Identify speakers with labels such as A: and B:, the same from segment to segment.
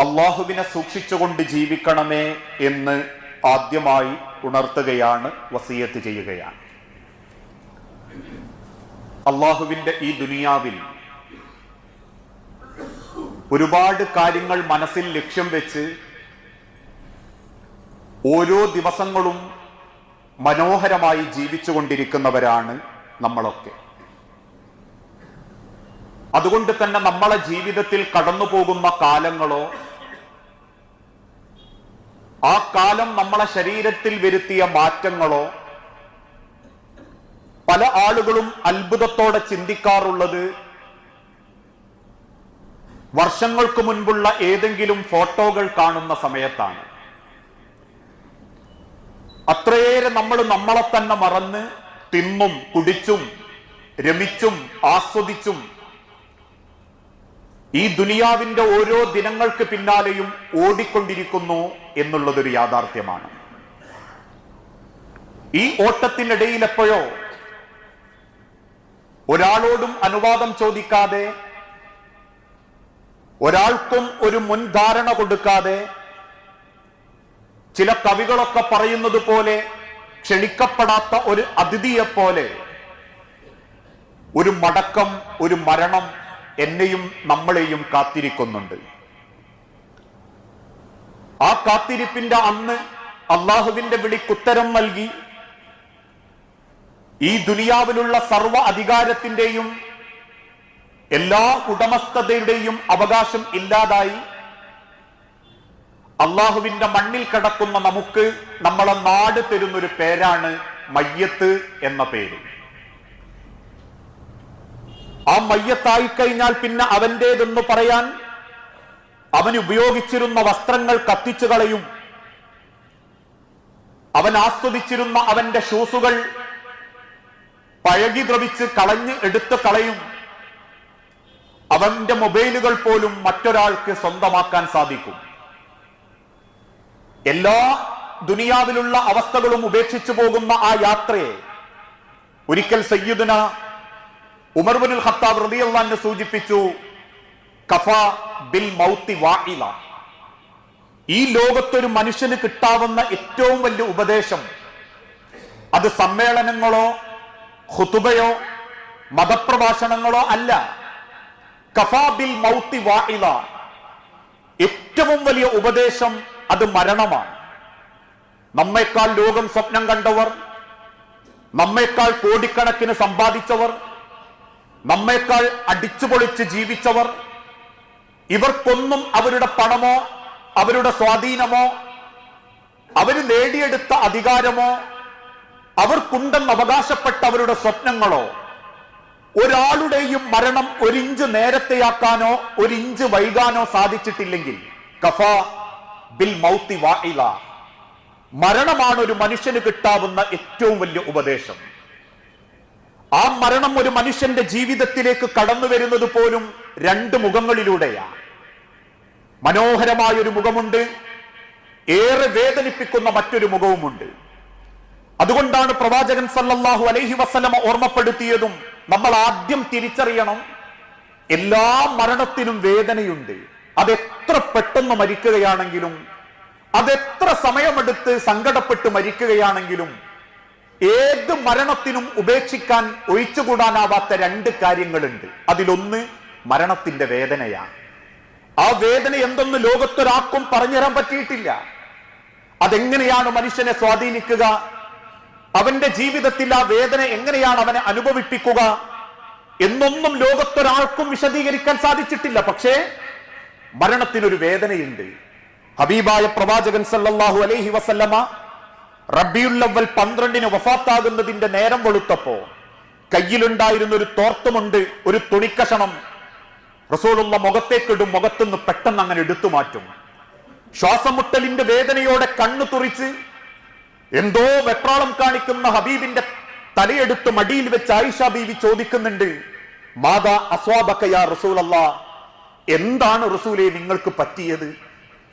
A: അള്ളാഹുവിനെ സൂക്ഷിച്ചുകൊണ്ട് ജീവിക്കണമേ എന്ന് ആദ്യമായി ഉണർത്തുകയാണ് വസീയത്ത് ചെയ്യുകയാണ്. അള്ളാഹുവിന്റെ ഈ ദുനിയാവിൽ ഒരുപാട് കാര്യങ്ങൾ മനസ്സിൽ ലക്ഷ്യം വെച്ച് ഓരോ ദിവസങ്ങളും മനോഹരമായി ജീവിച്ചുകൊണ്ടിരിക്കുന്നവരാണ് നമ്മളൊക്കെ. അതുകൊണ്ട് തന്നെ നമ്മളെ ജീവിതത്തിൽ കടന്നു പോകുന്ന കാലങ്ങളോ ആ കാലം നമ്മളെ ശരീരത്തിൽ വരുത്തിയ മാറ്റങ്ങളോ പല ആളുകളും അത്ഭുതത്തോടെ ചിന്തിക്കാറുള്ളത് വർഷങ്ങൾക്ക് മുൻപുള്ള ഏതെങ്കിലും ഫോട്ടോകൾ കാണുന്ന സമയത്താണ്. അത്രയേറെ നമ്മൾ നമ്മളെ തന്നെ മറന്ന് തിന്നും കുടിച്ചും രമിച്ചും ആസ്വദിച്ചും ഈ ദുനിയാവിന്റെ ഓരോ ദിനങ്ങൾക്ക് പിന്നാലെയും ഓടിക്കൊണ്ടിരിക്കുന്നു എന്നുള്ളതൊരു യാഥാർത്ഥ്യമാണ്. ഈ ഓട്ടത്തിനിടയിൽ എപ്പോഴോ ഒരാളോടും അനുവാദം ചോദിക്കാതെ ഒരാൾക്കും ഒരു മുൻധാരണ കൊടുക്കാതെ ചില കവികളൊക്കെ പറയുന്നത് പോലെ ക്ഷണിക്കപ്പെടാത്ത ഒരു അതിഥിയെപ്പോലെ ഒരു മടക്കം ഒരു മരണം എന്നെയും നമ്മളെയും കാത്തിരിക്കുന്നുണ്ട്. ആ കാത്തിരിപ്പിന്റെ അന്ന് അള്ളാഹുവിന്റെ വിളിക്കുത്തരം നൽകി ഈ ദുനിയാവിലുള്ള സർവ അധികാരത്തിന്റെയും എല്ലാ ഉടമസ്ഥതയുടെയും അവകാശം ഇല്ലാതായി. അള്ളാഹുവിന്റെ മണ്ണിൽ കിടക്കുന്ന നമുക്ക് നമ്മളെ നാട് തരുന്നൊരു പേരാണ് മയ്യത്ത് എന്ന പേര്. ആ മയ്യത്തായി കഴിഞ്ഞാൽ പിന്നെ അവന്റേതെന്ന് പറയാൻ? അവൻ ഉപയോഗിച്ചിരുന്ന വസ്ത്രങ്ങൾ കത്തിച്ചു കളയും. അവൻ ആസ്വദിച്ചിരുന്ന അവന്റെ ഷൂസുകൾ പഴകി ദ്രവിച്ച് കളഞ്ഞ് എടുത്ത് കളയും. അവന്റെ മൊബൈലുകൾ പോലും മറ്റൊരാൾക്ക് സ്വന്തമാക്കാൻ സാധിക്കും. എല്ലാ ദുനിയാവിലുള്ള അവസ്ഥകളും ഉപേക്ഷിച്ചു പോകുന്ന ആ യാത്രയെ ഒരിക്കൽ സയ്യിദുന ഉമർബുൽ ഖത്താബ് റബിയുള്ള സൂചിപ്പിച്ചു കഫ ബിൽ മൗത്തി വാഇല. ഈ ലോകത്തൊരു മനുഷ്യന് കിട്ടാവുന്ന ഏറ്റവും വലിയ ഉപദേശം അത് സമ്മേളനങ്ങളോ ഹുതുബയോ മതപ്രഭാഷണങ്ങളോ അല്ല. കഫാ ബിൽ മൗത്തി വാഇല. ഏറ്റവും വലിയ ഉപദേശം അത് മരണമാണ്. നമ്മേക്കാൾ ലോകം സ്വപ്നം കണ്ടവർ നമ്മേക്കാൾ കോടിക്കണക്കിന് സമ്പാദിച്ചവർ നമ്മേക്കാൾ അടിച്ചുപൊളിച്ച് ജീവിച്ചവർ ഇവർക്കൊന്നും അവരുടെ പണമോ അവരുടെ സ്വാധീനമോ അവർ നേടിയെടുത്ത അധികാരമോ അവർക്കുണ്ടെന്ന് അവകാശപ്പെട്ട അവരുടെ സ്വപ്നങ്ങളോ ഒരാളുടെയും മരണം ഒരിഞ്ച് നേരത്തെയാക്കാനോ ഒരിഞ്ച് വൈകാനോ സാധിച്ചിട്ടില്ലെങ്കിൽ കഫ ബിൽ മൗത്തി വായില മരണമാണ് ഒരു മനുഷ്യന് കിട്ടാവുന്ന ഏറ്റവും വലിയ ഉപദേശം. ആ മരണം ഒരു മനുഷ്യന്റെ ജീവിതത്തിലേക്ക് കടന്നു വരുന്നത് പോലും രണ്ട് മുഖങ്ങളിലൂടെയാണ്. മനോഹരമായ ഒരു മുഖമുണ്ട് ഏറെ വേദനിപ്പിക്കുന്ന മറ്റൊരു മുഖവുമുണ്ട്. അതുകൊണ്ടാണ് പ്രവാചകൻ സല്ലല്ലാഹു അലൈഹി വസ്ലമ ഓർമ്മപ്പെടുത്തിയതും നമ്മൾ ആദ്യം തിരിച്ചറിയണം എല്ലാ മരണത്തിനും വേദനയുണ്ട്. അതെത്ര പെട്ടെന്ന് മരിക്കുകയാണെങ്കിലും അതെത്ര സമയമെടുത്ത് സങ്കടപ്പെട്ട് മരിക്കുകയാണെങ്കിലും ഏത് മരണത്തിനും ഉപേക്ഷിക്കാൻ ഒഴിച്ചുകൂടാനാവാത്ത രണ്ട് കാര്യങ്ങളുണ്ട്. അതിലൊന്ന് മരണത്തിന്റെ വേദനയാണ്. ആ വേദന എന്തെന്ന് ലോകത്തൊരാൾക്കും പറഞ്ഞുതരാൻ പറ്റിയിട്ടില്ല. അതെങ്ങനെയാണ് മനുഷ്യനെ സ്വാധീനിക്കുക? അവന്റെ ജീവിതത്തിൽ ആ വേദന എങ്ങനെയാണ് അവനെ അനുഭവിപ്പിക്കുക? എന്നൊന്നും ലോകത്തൊരാൾക്കും വിശദീകരിക്കാൻ സാധിച്ചിട്ടില്ല. പക്ഷേ മരണത്തിനൊരു വേദനയുണ്ട്. ഹബീബായ പ്രവാചകൻ സല്ലാഹു അലൈഹി വസല്ലമ റബിയുല്ലവൽ പന്ത്രണ്ടിന് വഫാത്താകുന്നതിന്റെ നേരം വെളുത്തപ്പോ കയ്യിലുണ്ടായിരുന്ന ഒരു തോർത്തുമുണ്ട് ഒരു തുണിക്കഷണം. റസൂലുള്ള മുഖത്തേക്കിടും മുഖത്തുനിന്ന് പെട്ടെന്ന് അങ്ങനെ എടുത്തു മാറ്റും. ശ്വാസമുട്ടലിന്റെ വേദനയോടെ കണ്ണു തുറിച്ച് എന്തോ വെപ്രാളം കാണിക്കുന്ന ഹബീബിന്റെ തലയെടുത്ത് മടിയിൽ വെച്ച് ആയിഷ ബീവി ചോദിക്കുന്നുണ്ട് മാതാ അസ്വാബക്കയ റസൂലല്ല? എന്താണ് റസൂലെ നിങ്ങൾക്ക് പറ്റിയത്?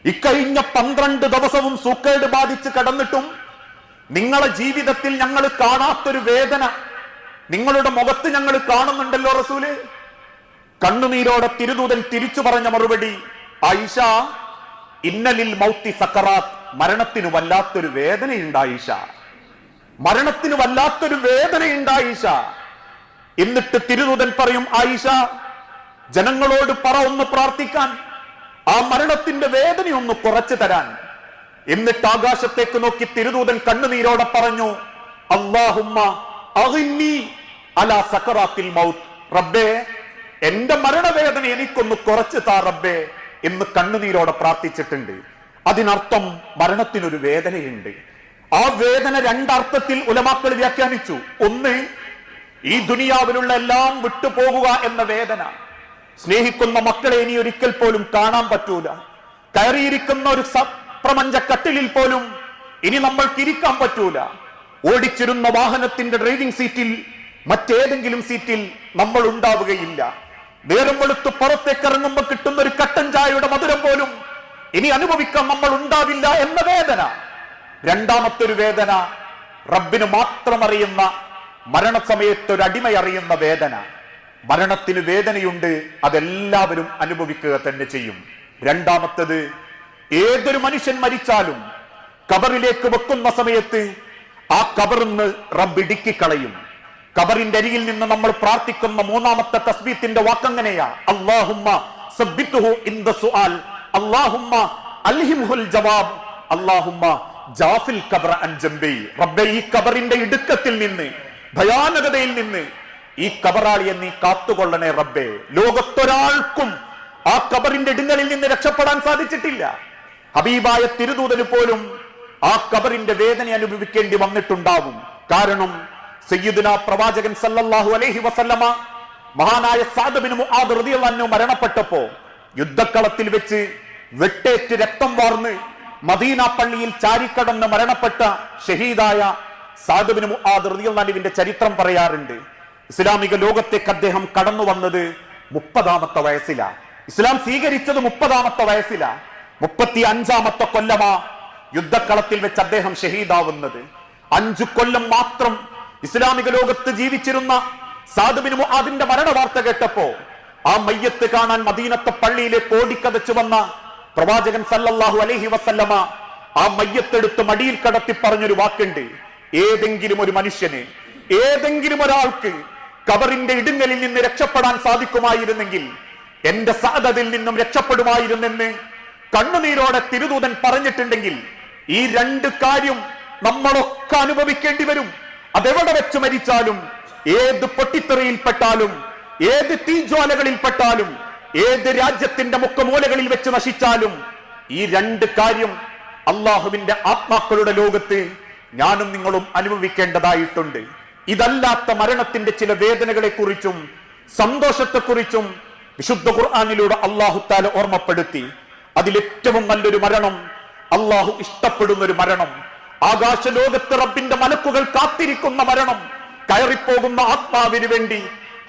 A: ഇക്കഴിഞ്ഞ പന്ത്രണ്ട് ദിവസവും സൂക്കേട് ബാധിച്ച് കടന്നിട്ടും നിങ്ങളെ ജീവിതത്തിൽ ഞങ്ങൾ കാണാത്തൊരു വേദന നിങ്ങളുടെ മുഖത്ത് ഞങ്ങൾ കാണുന്നുണ്ടല്ലോ റസൂൽ. കണ്ണുനീരോടെ തിരുദൂതൻ തിരിച്ചു പറഞ്ഞ മറുപടി ആയിഷ ഇന്നലിൽ മൗത്തി സക്കറാത്ത് മരണത്തിന് വല്ലാത്തൊരു വേദനയുണ്ട് ആയിഷ. മരണത്തിന് വല്ലാത്തൊരു വേദനയുണ്ട് ആയിഷ. എന്നിട്ട് തിരുദൂതൻ പറയും ആയിഷ ജനങ്ങളോട് പറ ഒന്ന് പ്രാർത്ഥിക്കാൻ. ആ മരണത്തിന്റെ വേദന ഒന്ന് കുറച്ചു തരാൻ. എന്നിട്ട് ആകാശത്തേക്ക് നോക്കി തിരുദൂതൻ കണ്ണുനീരോടെ പറഞ്ഞു സക്കറാത്തിൽ മൗത്ത്. റബ്ബേ എന്റെ മരണവേദന എനിക്കൊന്ന് കുറച്ചു താ റബ്ബേ എന്ന് കണ്ണുനീരോടെ പ്രാർത്ഥിച്ചിട്ടുണ്ട്. അതിനർത്ഥം മരണത്തിനൊരു വേദനയുണ്ട്. ആ വേദന രണ്ടർത്ഥത്തിൽ ഉലമാക്കൾ വ്യാഖ്യാനിച്ചു. ഒന്ന് ഈ ദുനിയാവിലുള്ള എല്ലാം വിട്ടുപോകുക എന്ന വേദന. സ്നേഹിക്കുന്ന മക്കളെ ഇനി ഒരിക്കൽ പോലും കാണാൻ പറ്റൂല. കയറിയിരിക്കുന്ന ഒരു സപ്രമഞ്ച കട്ടിലിൽ പോലും ഇനി നമ്മൾ തിരിക്കാൻ പറ്റൂല. ഓടിച്ചിരുന്ന വാഹനത്തിന്റെ ഡ്രൈവിംഗ് സീറ്റിൽ മറ്റേതെങ്കിലും സീറ്റിൽ നമ്മൾ ഉണ്ടാവുകയില്ല. നേരം വെളുത്ത് പുറത്തേക്ക് ഇറങ്ങുമ്പോൾ കിട്ടുന്ന ഒരു കട്ടൻ ചായയുടെ മധുരം പോലും ഇനി അനുഭവിക്കാൻ നമ്മൾ ഉണ്ടാവില്ല എന്ന വേദന. രണ്ടാമത്തെ ഒരു വേദന റബ്ബിന് മാത്രം അറിയുന്ന മരണസമയത്ത് ഒരു അടിമ അറിയുന്ന വേദന. മരണത്തിന് വേദനയുണ്ട് അതെല്ലാവരും അനുഭവിക്കുക തന്നെ ചെയ്യും. രണ്ടാമത്തത് ഏതൊരു മനുഷ്യൻ മരിച്ചാലും കബറിലേക്ക് വെക്കുന്ന സമയത്ത് ആ കബറിന്ന് റബ്ബിടുക്കി ഇടുക്കിക്കളയും കബറിന്റെ അരിയിൽ നിന്ന് നമ്മൾ പ്രാർത്ഥിക്കുന്ന മൂന്നാമത്തെ തസ്ബീത്തിന്റെ വാക്കങ്ങനെയാ? അള്ളാഹുമ്മ അള്ളാഹുമ്മ അൽഹിംഹുൽ ജവാബ്. അള്ളാഹുമ്മ ജാഫിൽ ഖബറ അൻ ജംബി. റബ്ബെ ഈ കബറിന്റെ ഇടുക്കത്തിൽ നിന്ന് ഭയാനകതയിൽ നിന്ന് ഈ കബറാളിയെ നീ കാത്തുകൊള്ളണേ റബ്ബെ. ലോകത്തൊരാൾക്കും ആ കബറിന്റെ ഇടുങ്ങളിൽ നിന്ന് രക്ഷപ്പെടാൻ സാധിച്ചിട്ടില്ല. ഹബീബായ തിരുദൂതന് പോലും ആ കബറിന്റെ വേദന അനുഭവിക്കേണ്ടി വന്നിട്ടുണ്ടാവും. കാരണം സയ്യിദുന പ്രവാചകൻ സല്ലല്ലാഹു അലൈഹി വസല്ലമ മഹാനായ സാദബിന് അൻഹു മരണപ്പെട്ടപ്പോ യുദ്ധക്കളത്തിൽ വെച്ച് വെട്ടേറ്റ് രക്തം വാർന്ന് മദീന പള്ളിയിൽ ചാരിക്കടന്ന് മരണപ്പെട്ട ഷഹീദായ സാദബിന് മുആദ് റളിയല്ലാഹു അൻഹുവിന്റെ ചരിത്രം പറയാറുണ്ട്. ഇസ്ലാമിക ലോകത്തേക്ക് അദ്ദേഹം കടന്നു വന്നത് മുപ്പതാമത്തെ വയസ്സിലാ. ഇസ്ലാം സ്വീകരിച്ചത് മുപ്പതാമത്തെ വയസ്സിലാ. മുപ്പത്തി അഞ്ചാമത്തെ കൊല്ലമാ യുദ്ധക്കളത്തിൽ വെച്ച് അദ്ദേഹം ഷഹീദാവുന്നത്. അഞ്ചു കൊല്ലം മാത്രം ഇസ്ലാമിക ലോകത്ത് ജീവിച്ചിരുന്ന സാധുബിന് അതിന്റെ മരണ വാർത്ത കേട്ടപ്പോ ആ മയ്യത്ത് കാണാൻ മദീനത്തെ പള്ളിയിലെ കോടിക്കതച്ചു വന്ന പ്രവാചകൻ സല്ലല്ലാഹു അലൈഹി വസല്ലമ ആ മയ്യത്തെടുത്ത് മടിയിൽ കടത്തി പറഞ്ഞൊരു വാക്കുണ്ട്. ഏതെങ്കിലും ഒരു മനുഷ്യന് ഏതെങ്കിലും ഒരാൾക്ക് കബറിന്റെ ഇടുങ്ങലിൽ നിന്ന് രക്ഷപ്പെടാൻ സാധിക്കുമായിരുന്നെങ്കിൽ എന്റെ സാധതിൽ നിന്നും രക്ഷപ്പെടുമായിരുന്നെന്ന് കണ്ണുനീരോടെ തിരുദൂതൻ പറഞ്ഞിട്ടുണ്ടെങ്കിൽ ഈ രണ്ട് കാര്യം നമ്മളൊക്കെ അനുഭവിക്കേണ്ടി വരും. അതെവിടെ വെച്ച് മരിച്ചാലും ഏത് പൊട്ടിത്തെറിയിൽപ്പെട്ടാലും ഏത് തീജ്വാലകളിൽപ്പെട്ടാലും ഏത് രാജ്യത്തിന്റെ മുക്കമൂലകളിൽ വെച്ച് നശിച്ചാലും ഈ രണ്ട് കാര്യം അള്ളാഹുവിന്റെ ആത്മാക്കളുടെ ലോകത്ത് ഞാനും നിങ്ങളും അനുഭവിക്കേണ്ടതായിട്ടുണ്ട്. ഇതല്ലാത്ത മരണത്തിന്റെ ചില വേദനകളെ കുറിച്ചും സന്തോഷത്തെക്കുറിച്ചും വിശുദ്ധ ഖുർആാനിലൂടെ അള്ളാഹുത്താല ഓർമ്മപ്പെടുത്തി. അതിലേറ്റവും നല്ലൊരു മരണം അള്ളാഹു ഇഷ്ടപ്പെടുന്ന ഒരു മരണം ആകാശ ലോകത്ത് റബ്ബിന്റെ മലക്കുകൾ കാത്തിരിക്കുന്ന മരണം കയറിപ്പോകുന്ന ആത്മാവിന് വേണ്ടി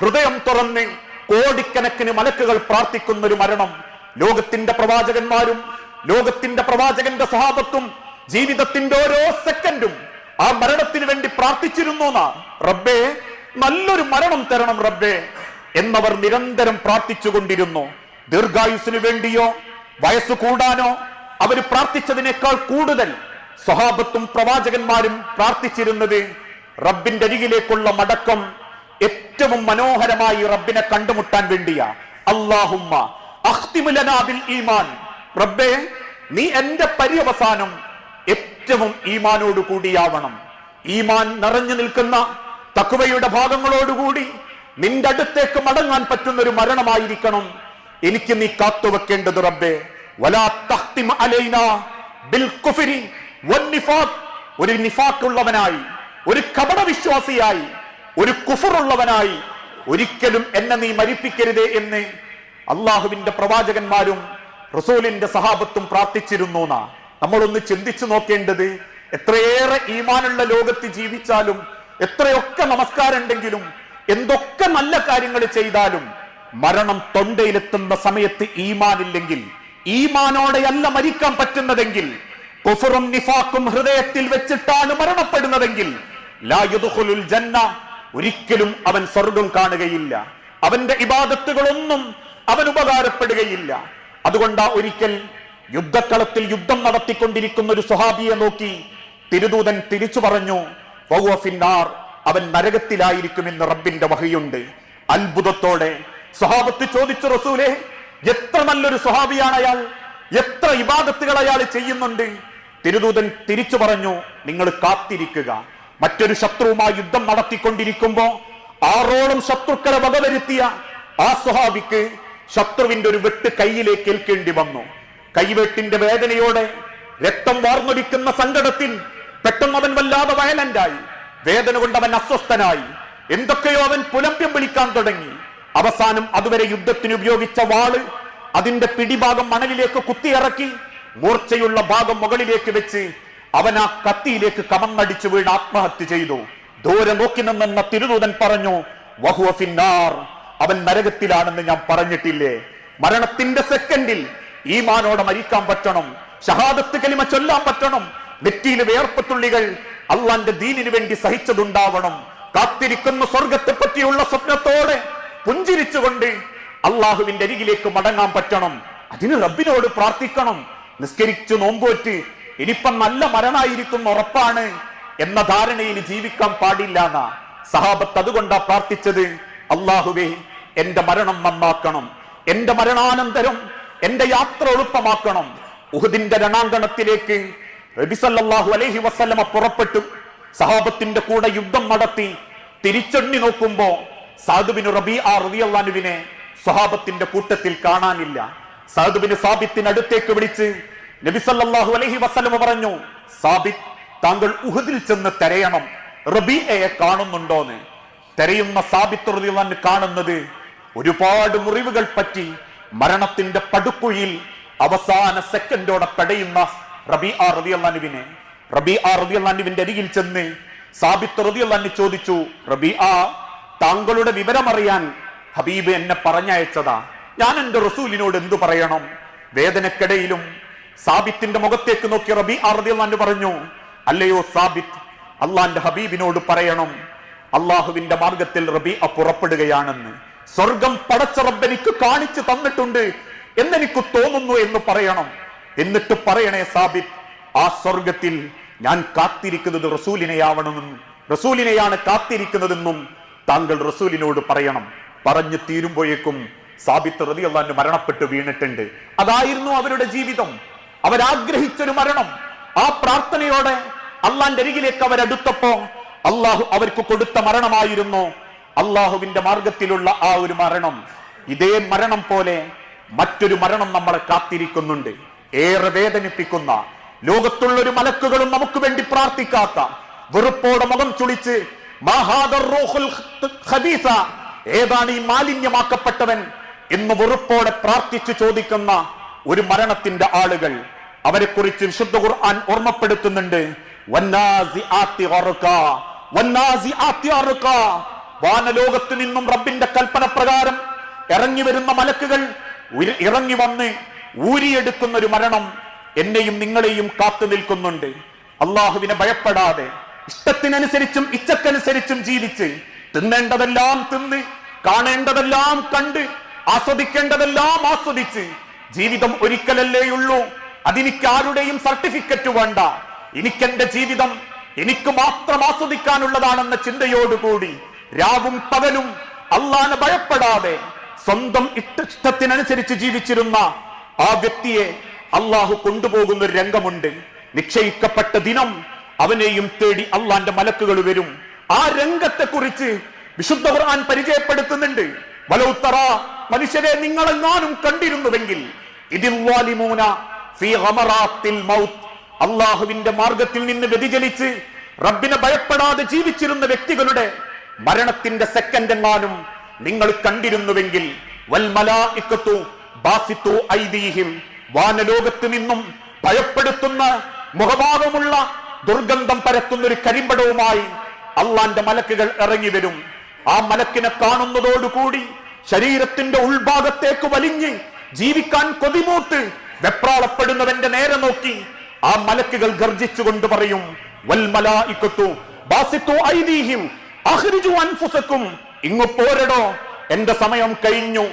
A: ഹൃദയം തുറന്ന് കോടിക്കണക്കിന് മലക്കുകൾ പ്രാർത്ഥിക്കുന്ന ഒരു മരണം. ലോകത്തിന്റെ പ്രവാചകന്മാരും ലോകത്തിന്റെ പ്രവാചകന്റെ സ്വഭാവത്തും ജീവിതത്തിന്റെ ഓരോ സെക്കൻഡും ആ മരണത്തിന് വേണ്ടി പ്രാർത്ഥിച്ചിരുന്നു റബ്ബേ നല്ലൊരു മരണം തരണം റബ്ബേ എന്നവർ നിരന്തരം പ്രാർത്ഥിച്ചുകൊണ്ടിരുന്നു. ദീർഘായുസിനു വേണ്ടിയോ വയസ്സ് കൂടാനോ അവർ പ്രാർത്ഥിച്ചതിനേക്കാൾ കൂടുതൽ സ്വഹാബത്തും പ്രവാചകന്മാരും പ്രാർത്ഥിച്ചിരുന്നത് റബ്ബിന്റെ അരികിലേക്കുള്ള മടക്കം ഏറ്റവും മനോഹരമായി റബ്ബിനെ കണ്ടുമുട്ടാൻ വേണ്ടിയാ. ബിൽ ഈമാൻ. റബ്ബേ നീ എന്റെ പര്യവസാനം ഏറ്റവും ഈമാനോട് കൂടിയാവണം. ഈമാൻ നിറഞ്ഞു നിൽക്കുന്ന തക്കുവയുടെ ഭാഗങ്ങളോടുകൂടി നിന്റെ അടുത്തേക്ക് മടങ്ങാൻ പറ്റുന്ന ഒരു മരണമായിരിക്കണം. എനിക്ക് നീ കാത്തുവെക്കേണ്ടത് റബ്ബേ. വലാ തഖ്തിം അലൈനാ ബിൽ കുഫരി വന്നിഫാഖ് ഒരു നിഫാഖുള്ളവനായി ഒരു ഒരു കുഫറുള്ളവനായി ഒരിക്കലും എന്നെ നീ മരിപ്പിക്കരുതേ എന്ന് അള്ളാഹുവിന്റെ പ്രവാചകന്മാരും റസൂലിന്റെ സഹാബത്തും പ്രാർത്ഥിച്ചിരുന്നു നമ്മളൊന്ന് ചിന്തിച്ചു നോക്കേണ്ടത് എത്രയേറെ ഈമാനുള്ള ലോകത്ത് ജീവിച്ചാലും എത്രയൊക്കെ നമസ്കാരം ഉണ്ടെങ്കിലും എന്തൊക്കെ നല്ല കാര്യങ്ങൾ ചെയ്താലും മരണം തൊണ്ടയിലെത്തുന്ന സമയത്ത് ഈമാനില്ലെങ്കിൽ ഈമാനോടെയല്ല മരിക്കാൻ പറ്റുന്നതെങ്കിൽ കുഫറും നിഫാക്കും ഹൃദയത്തിൽ വെച്ചിട്ടാണ് മരണപ്പെടുന്നതെങ്കിൽ ജന്ന ഒരിക്കലും അവൻ സ്വർഗം കാണുകയില്ല അവന്റെ ഇബാദത്തുകളൊന്നും അവൻ ഉപകാരപ്പെടുകയില്ല അതുകൊണ്ടാ ഒരിക്കൽ യുദ്ധക്കളത്തിൽ യുദ്ധം നടത്തിക്കൊണ്ടിരിക്കുന്ന ഒരു സ്വഹാബിയെ നോക്കി തിരുദൂതൻ തിരിച്ചു പറഞ്ഞു. അവൻ നരകത്തിലായിരിക്കുമെന്ന് റബ്ബിന്റെ വഹയുണ്ട് അത്ഭുതത്തോടെ സ്വഹാബത്ത് ചോദിച്ചു റസൂലെ എത്ര നല്ലൊരു സ്വഹാബിയാണ് അയാൾ? എത്ര ഇബാദത്തുകൾ അയാൾ ചെയ്യുന്നുണ്ട്? തിരുദൂതൻ തിരിച്ചു പറഞ്ഞു നിങ്ങൾ കാത്തിരിക്കുക. മറ്റൊരു ശത്രുവുമായി യുദ്ധം നടത്തിക്കൊണ്ടിരിക്കുമ്പോ ആറോളം ശത്രുക്കളെ വകവരുത്തിയ ആ സ്വഹാബിക്ക് ശത്രുവിന്റെ ഒരു വെട്ട് കയ്യിലേക്ക് ഏൽക്കേണ്ടി വന്നു. കൈവെട്ടിന്റെ വേദനയോടെ രക്തം വാർന്നൊലിക്കുന്ന സങ്കടത്തിൽ പെട്ടെന്ന് അവൻ വല്ലാതെ വയലന്റായി വേദന കൊണ്ട് അവൻ അസ്വസ്ഥനായി. എന്തൊക്കെയോ അവൻ പുലമ്പ്യം വിളിക്കാൻ തുടങ്ങി. അവസാനം അതുവരെ യുദ്ധത്തിന് ഉപയോഗിച്ച വാൾ അതിന്റെ പിടിഭാഗം മണലിലേക്ക് കുത്തിയിറക്കി മൂർച്ചയുള്ള ഭാഗം മുകളിലേക്ക് വെച്ച് അവൻ ആ കത്തിയിലേക്ക് കമന്നടിച്ചു വീണ് ആത്മഹത്യ ചെയ്തു. ദൂരെ നോക്കി നിന്നെന്ന തിരുദൂതൻ പറഞ്ഞു വഹുവ ഫിന്നാർ. അവൻ നരകത്തിലാണെന്ന് ഞാൻ പറഞ്ഞിട്ടില്ലേ? മരണത്തിന്റെ സെക്കൻഡിൽ ഈമാനോടെ മരിക്കാൻ പറ്റണം. ഷഹാദത്ത് കലിമ ചൊല്ലാൻ പറ്റണം. നെറ്റിയിലെ വേർപ്പത്തുള്ളികൾ അള്ളാന്റെ ദീനിനു വേണ്ടി സഹിച്ചതുണ്ടാവണം. കാത്തിരിക്കുന്ന സ്വർഗത്തെ പറ്റിയുള്ള സ്വപ്നത്തോടെ പുഞ്ചിരിച്ചുകൊണ്ട് അള്ളാഹുവിന്റെ അരികിലേക്ക് മടങ്ങാൻ പറ്റണം. അതിന് റബ്ബിനോട് പ്രാർത്ഥിക്കണം. നിസ്കരിച്ചു നോമ്പോറ്റ്. ഇനിയിപ്പം നല്ല മരണായിരിക്കും ഉറപ്പാണ് എന്ന ധാരണയിൽ ജീവിക്കാൻ പാടില്ല എന്നാ. സഹാബത്ത് അതുകൊണ്ടാ പ്രാർത്ഥിച്ചത് അള്ളാഹുവേ എന്റെ മരണം നന്നാക്കണം. എന്റെ മരണാനന്തരം എന്റെ യാത്ര എളുപ്പമാക്കണം. ഉഹുദിന്റെ രണാങ്കണത്തിലേക്ക് റബിസല്ലാഹു അലഹി വസ്ലമ പുറപ്പെട്ടു. സഹാബത്തിന്റെ കൂടെ യുദ്ധം നടത്തി. തിരിച്ചെണ്ണി നോക്കുമ്പോ സാധുബിന് റബി ആ റബിയല്ലാനുവിനെ സ്വഹാബത്തിന്റെ കൂട്ടത്തിൽ കാണാനില്ല. സാധുബിന് സാബിത്തിനടുത്തേക്ക് വിളിച്ച് നബിസല്ലാഹു അലഹി വസ്ലമ പറഞ്ഞു സാബിത് താങ്കൾ ഉഹദിൽ ചെന്ന് തെരയണം. റബിയെ കാണുന്നുണ്ടോന്ന്. തെരയുന്ന സാബിത്ത് റളിയല്ലാഹു കാണുന്നത് ഒരുപാട് മുറിവുകൾ പറ്റി മരണത്തിന്റെ പടുക്കുഴിയിൽ അവസാന സെക്കൻഡോടെ പെടയുന്ന റബി ആ റബിയല്ലാനുവിനെ റബി ആ റബിയല്ലാനുവിന്റെ അരികിൽ ചെന്ന് സാബിത്ത് റബിയല്ലാനു ചോദിച്ചു റബി ആ താങ്കളുടെ വിവരമറിയാൻ ഹബീബ് എന്നെ പറഞ്ഞയച്ചതാ. ഞാൻ എന്റെ റസൂലിനോട് എന്തു പറയണം? വേദനക്കിടയിലും സാബിത്തിന്റെ മുഖത്തേക്ക് നോക്കി റബി ആ റബിയല്ലാനു പറഞ്ഞു അല്ലയോ സാബിത്ത് അള്ളാന്റെ ഹബീബിനോട് പറയണം. അള്ളാഹുവിന്റെ മാർഗത്തിൽ റബി പുറപ്പെടുകയാണെന്ന്. സ്വർഗം പടച്ച റബ്ബെനിക്ക് കാണിച്ചു തന്നിട്ടുണ്ട് എന്നെനിക്ക് തോന്നുന്നു എന്ന് പറയണം. എന്നിട്ട് പറയണേ സാബിത് ആ സ്വർഗത്തിൽ ഞാൻ കാത്തിരിക്കുന്നത് റസൂലിനെയാവണമെന്നും റസൂലിനെയാണ് കാത്തിരിക്കുന്നതെന്നും താങ്കൾ റസൂലിനോട് പറയണം. പറഞ്ഞു തീരുമ്പോഴേക്കും സാബിത്ത് റതി അള്ളാന്റെ മരണപ്പെട്ട് വീണിട്ടുണ്ട്. അതായിരുന്നു അവരുടെ ജീവിതം. അവരാഗ്രഹിച്ചൊരു മരണം. ആ പ്രാർത്ഥനയോടെ അള്ളാന്റെ അരികിലേക്ക് അവരടുത്തപ്പോ അള്ളാഹു അവർക്ക് കൊടുത്ത മരണമായിരുന്നു. അള്ളാഹുവിന്റെ മാർഗത്തിലുള്ള ആ ഒരു മരണം. ഇതേ മരണം പോലെ മറ്റൊരു മരണം നമ്മളെ കാത്തിരിക്കുന്നുണ്ട്. ഏറെ വേദനിപ്പിക്കുന്ന ലോകത്തുള്ളൊരു മലക്കുകളും നമുക്ക് വേണ്ടി പ്രാർത്ഥിക്കാത്ത വെറുപ്പോടെ മുഖം ചുളിച്ച് ഏതാണ് ഈ മാലിന്യമാക്കപ്പെട്ടവൻ എന്ന് വെറുപ്പോടെ പ്രാർത്ഥിച്ചു ചോദിക്കുന്ന ഒരു മരണത്തിന്റെ ആളുകൾ. അവരെ കുറിച്ച് വിശുദ്ധ ഖുർആൻ ഓർമ്മപ്പെടുത്തുന്നുണ്ട്. വാനലോകത്ത് നിന്നും റബ്ബിന്റെ കൽപ്പന പ്രകാരം ഇറങ്ങി വരുന്ന മലക്കുകൾ ഇറങ്ങി വന്ന് ഊരിയെടുക്കുന്ന ഒരു മരണം എന്നെയും നിങ്ങളെയും കാത്തു നിൽക്കുന്നുണ്ട്. അള്ളാഹുവിനെ ഭയപ്പെടാതെ ഇഷ്ടത്തിനനുസരിച്ചും ഇച്ഛക്കനുസരിച്ചും ജീവിച്ച് തിന്നേണ്ടതെല്ലാം തിന്ന് കാണേണ്ടതെല്ലാം കണ്ട് ആസ്വദിക്കേണ്ടതെല്ലാം ആസ്വദിച്ച് ജീവിതം ഒരിക്കലല്ലേയുള്ളൂ അതിനിക്ക് ആരുടെയും സർട്ടിഫിക്കറ്റ് വേണ്ട. എനിക്കെന്റെ ജീവിതം എനിക്ക് മാത്രം ആസ്വദിക്കാനുള്ളതാണെന്ന ചിന്തയോടുകൂടി രാവും പകലും അള്ളാനെ ഭയപ്പെടാതെ സ്വന്തം ഇഷ്ടത്തിനനുസരിച്ച് ജീവിച്ചിരുന്ന ആ വ്യക്തിയെ അള്ളാഹു കൊണ്ടുപോകുന്ന ഒരു രംഗമുണ്ട്. നിക്ഷയിക്കപ്പെട്ട ദിനം അവനെയും തേടി അള്ളാന്റെ മലക്കുകൾ വരും. ആ രംഗത്തെ കുറിച്ച് വിശുദ്ധ ഖുർആൻ പരിചയപ്പെടുത്തുന്നുണ്ട്. വലൗത്തറ മനുഷ്യരെ നിങ്ങളെങ്ങാനും കണ്ടിരുന്നുവെങ്കിൽ അള്ളാഹുവിന്റെ മാർഗത്തിൽ നിന്ന് വ്യതിചലിച്ച് റബ്ബിനെ ഭയപ്പെടാതെ ജീവിച്ചിരുന്ന വ്യക്തികളുടെ മരണത്തിന്റെ സെക്കൻഡ് എങ്ങാനും നിങ്ങൾ കണ്ടിരുന്നുവെങ്കിൽ വാനലോകത്ത് നിന്നും ഭയപ്പെടുത്തുന്ന മുഖഭാവമുള്ള ദുർഗന്ധം പരത്തുന്ന ഒരു കരിമ്പടവുമായി അള്ളാന്റെ മലക്കുകൾ ഇറങ്ങി വരും. ആ മലക്കിനെ കാണുന്നതോടുകൂടി ശരീരത്തിന്റെ ഉൾഭാഗത്തേക്ക് വലിഞ്ഞ് ജീവിക്കാൻ കൊതിമൂത്ത് വെപ്രാളപ്പെടുന്നവന്റെ നേരെ നോക്കി ആ മലക്കുകൾ ഗർജിച്ചുകൊണ്ട് പറയും ഇങ്ങു പോരടോ എന്റെ സമയം കഴിഞ്ഞു.